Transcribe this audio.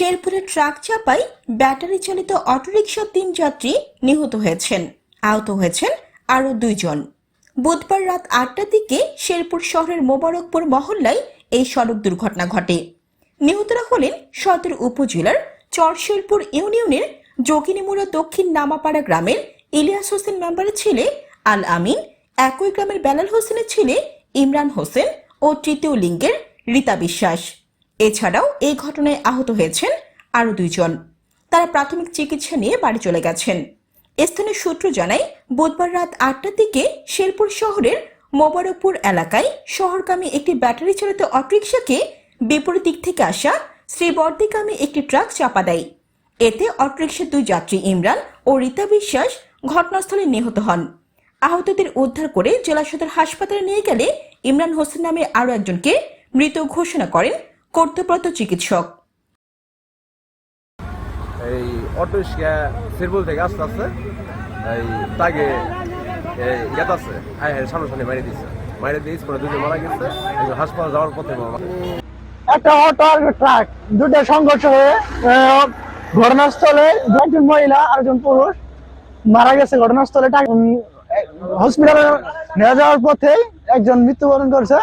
শেরপুরে ট্রাক চাপায় ব্যাটারি চালিত অটোরিকশার তিন যাত্রী নিহত হয়েছেন। আহত হয়েছেন আরও দুইজন। বুধবার রাত আটটার দিকে শেরপুর শহরের মোবারকপুর মহল্লায় এই সড়ক দুর্ঘটনা ঘটে। নিহতরা হলেন সদর উপজেলার চরশেরপুর ইউনিয়নের যোগিনীমুড়া দক্ষিণ নামাপাড়া গ্রামের ইলিয়াস হোসেন মেম্বারের ছেলে আল আমিন, একই গ্রামের বেলাল হোসেনের ছেলে ইমরান হোসেন ও তৃতীয় লিঙ্গের রীতা বিশ্বাস। এছাড়াও এই ঘটনায় আহত হয়েছেন আরও দুইজন। তারা প্রাথমিক চিকিৎসা নিয়ে বাড়ি চলে গেছেন। স্থানীয় সূত্র জানায়, বুধবার রাত আটটার দিকে শেরপুর শহরের মোবারকপুর এলাকায় শহরগামী একটি ব্যাটারি চালিত অটোরিকশাকে বিপরীত দিক থেকে আসা শ্রীবর্দিগামী একটি ট্রাক চাপা দেয়। এতে অটোরিকশার দুই যাত্রী ইমরান ও রীতা বিশ্বাস ঘটনাস্থলে নিহত হন। আহতদের উদ্ধার করে জেলা সদর হাসপাতালে নিয়ে গেলে ইমরান হোসেন নামে আরও একজনকে মৃত ঘোষণা করেন কর্তব্যরত চিকিৎসক। এই অটো রিক্সা সিরবুল থেকে আসতে আসতে এই তাকে আয় হ্যাঁ সামনে সামনে মারি দিচ্ছে মারি দিয়ে পরে দুজন মারা গেছে। হাসপাতাল যাওয়ার পথে একটা অটো আর ট্রাক দুটো সংঘর্ষ হয়ে আহ, ঘটনাস্থলে একজন মহিলা আর একজন পুরুষ মারা গেছে ঘটনাস্থলে। হসপিটালে নিয়ে যাওয়ার পথে একজন মৃত্যুবরণ করছে।